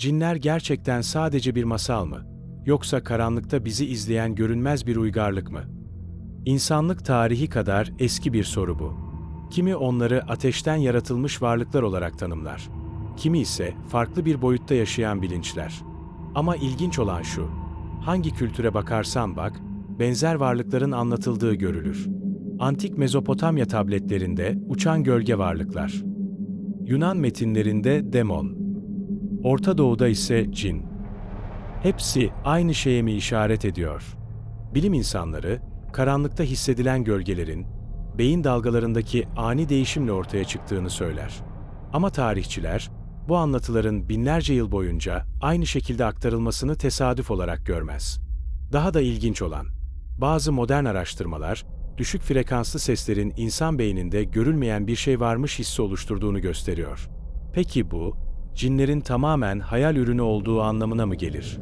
Cinler gerçekten sadece bir masal mı? Yoksa karanlıkta bizi izleyen görünmez bir uygarlık mı? İnsanlık tarihi kadar eski bir soru bu. Kimi onları ateşten yaratılmış varlıklar olarak tanımlar. Kimi ise farklı bir boyutta yaşayan bilinçler. Ama ilginç olan şu, hangi kültüre bakarsan bak, benzer varlıkların anlatıldığı görülür. Antik Mezopotamya tabletlerinde uçan gölge varlıklar. Yunan metinlerinde demon. Orta Doğu'da ise cin. Hepsi aynı şeye mi işaret ediyor? Bilim insanları, karanlıkta hissedilen gölgelerin, beyin dalgalarındaki ani değişimle ortaya çıktığını söyler. Ama tarihçiler, bu anlatıların binlerce yıl boyunca aynı şekilde aktarılmasını tesadüf olarak görmez. Daha da ilginç olan, bazı modern araştırmalar, düşük frekanslı seslerin insan beyninde görülmeyen bir şey varmış hissi oluşturduğunu gösteriyor. Peki bu, cinlerin tamamen hayal ürünü olduğu anlamına mı gelir?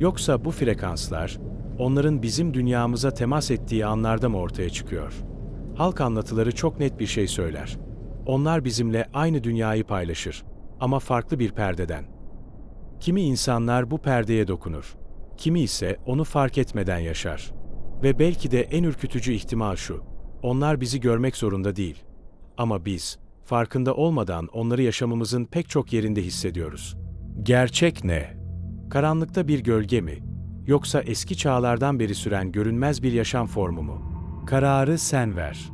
Yoksa bu frekanslar, onların bizim dünyamıza temas ettiği anlarda mı ortaya çıkıyor? Halk anlatıları çok net bir şey söyler. Onlar bizimle aynı dünyayı paylaşır ama farklı bir perdeden. Kimi insanlar bu perdeye dokunur, kimi ise onu fark etmeden yaşar. Ve belki de en ürkütücü ihtimal şu, onlar bizi görmek zorunda değil. Ama biz, farkında olmadan onları yaşamımızın pek çok yerinde hissediyoruz. Gerçek ne? Karanlıkta bir gölge mi? Yoksa eski çağlardan beri süren görünmez bir yaşam formu mu? Kararı sen ver.